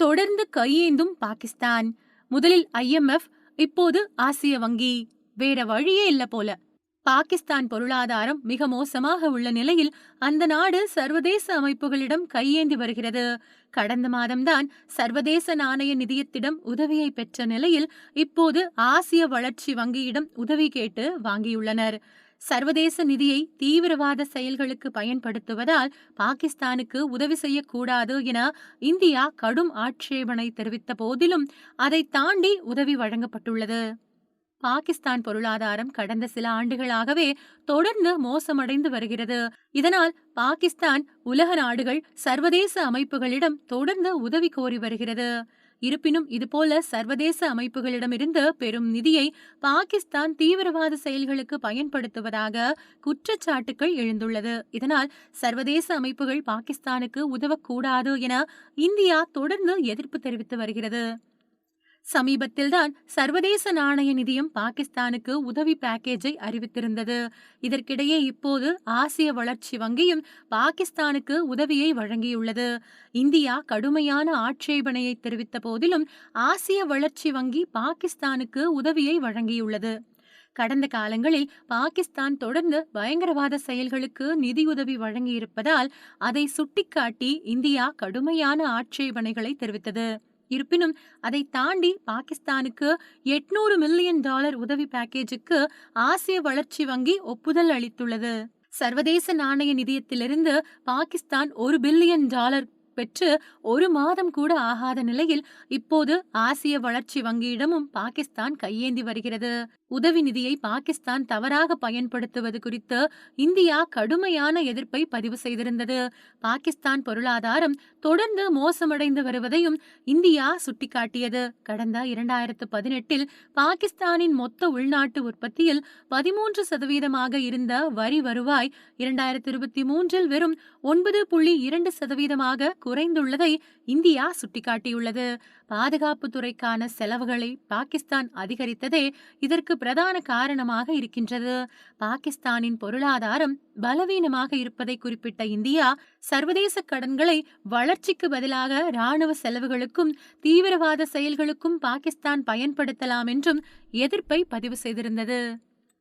தொடர்ந்து கையேந்தும் பாகிஸ்தான். முதலில் ஐஎம்எஃப் இப்போது ஆசிய வங்கி. வேற வழியே இல்ல போல. பாகிஸ்தான் பொருளாதாரம் மிக மோசமாக உள்ள நிலையில் அந்த நாடு சர்வதேச அமைப்புகளிடம் கையேந்தி வருகிறது. கடந்த மாதம்தான் சர்வதேச நாணய நிதியத்திடம் உதவியை பெற்ற நிலையில் இப்போது ஆசிய வளர்ச்சி வங்கியிடம் உதவி கேட்டு வாங்கியுள்ளனர். சர்வதேச நிதியை தீவிரவாத செயல்களுக்கு பயன்படுத்துவதால் பாகிஸ்தானுக்கு உதவி செய்யக்கூடாது என இந்தியா கடும் ஆட்சேபனை தெரிவித்த போதிலும் அதை தாண்டி உதவி வழங்கப்பட்டுள்ளது. பாகிஸ்தான் பொருளாதாரம் கடந்த சில ஆண்டுகளாகவே தொடர்ந்து மோசமடைந்து வருகிறது. இதனால் பாகிஸ்தான் உலக நாடுகள் சர்வதேச அமைப்புகளிடம் தொடர்ந்து உதவி கோரி வருகிறது. இருப்பினும் இதுபோல சர்வதேச அமைப்புகளிடமிருந்து பெரும் நிதியை பாகிஸ்தான் தீவிரவாத செயல்களுக்கு பயன்படுத்துவதாக குற்றச்சாட்டுகள் எழுந்துள்ளது. இதனால் சர்வதேச அமைப்புகள் பாகிஸ்தானுக்கு உதவக்கூடாது என இந்தியா தொடர்ந்து எதிர்ப்பு தெரிவித்து வருகிறது. சமீபத்தில்தான் சர்வதேச நாணய நிதியம் பாகிஸ்தானுக்கு உதவி பேக்கேஜை அறிவித்திருந்தது. இதற்கிடையே இப்போது ஆசிய வளர்ச்சி வங்கியும் பாகிஸ்தானுக்கு உதவியை வழங்கியுள்ளது. இந்தியா கடுமையான ஆட்சேபனையை தெரிவித்த போதிலும் ஆசிய வளர்ச்சி வங்கி பாகிஸ்தானுக்கு உதவியை வழங்கியுள்ளது. கடந்த காலங்களில் பாகிஸ்தான் தொடர்ந்து பயங்கரவாத செயல்களுக்கு நிதியுதவி வழங்கியிருப்பதால் அதை சுட்டிக்காட்டி இந்தியா கடுமையான ஆட்சேபனைகளை தெரிவித்தது. இருப்பினும் அதை தாண்டி பாகிஸ்தானுக்கு எட்நூறு மில்லியன் டாலர் உதவி பேக்கேஜுக்கு ஆசிய வளர்ச்சி வங்கி ஒப்புதல் அளித்துள்ளது. சர்வதேச நாணய நிதியத்திலிருந்து பாகிஸ்தான் ஒரு பில்லியன் டாலர் பெற்று ஒரு மாதம் கூட ஆகாத நிலையில் இப்போது ஆசிய வளர்ச்சி வங்கியிடமும் பாகிஸ்தான் கையேந்தி வருகிறது. உதவி நிதியை பாகிஸ்தான் தவறாக பயன்படுத்துவது குறித்து இந்தியா கடுமையான எதிர்ப்பை பதிவு செய்திருந்தது. பாகிஸ்தான் பொருளாதாரம் தொடர்ந்து மோசமடைந்து வருவதையும் இந்தியா சுட்டிக்காட்டியது. கடந்த இரண்டாயிரத்து பதினெட்டில் பாகிஸ்தானின் மொத்த உள்நாட்டு உற்பத்தியில் பதிமூன்று சதவீதமாக இருந்த வரி வருவாய் இரண்டாயிரத்து இருபத்தி மூன்றில் வெறும் ஒன்பது புள்ளி இரண்டு சதவீதமாக குறைந்துள்ளதை இந்தியா சுட்டிக்காட்டியுள்ளது. பாதுகாப்புத்துறைக்கான செலவுகளை பாகிஸ்தான் அதிகரித்ததே இதற்கு பிரதான காரணமாக இருக்கின்றது. பாகிஸ்தானின் பொருளாதாரம் பலவீனமாக இருப்பதை குறிப்பிட்ட இந்தியா சர்வதேச கடன்களை வளர்ச்சிக்கு பதிலாக ராணுவ செலவுகளுக்கும் தீவிரவாத செயல்களுக்கும் பாகிஸ்தான் பயன்படுத்தலாம் என்றும் எதிர்ப்பை பதிவு செய்திருந்தது.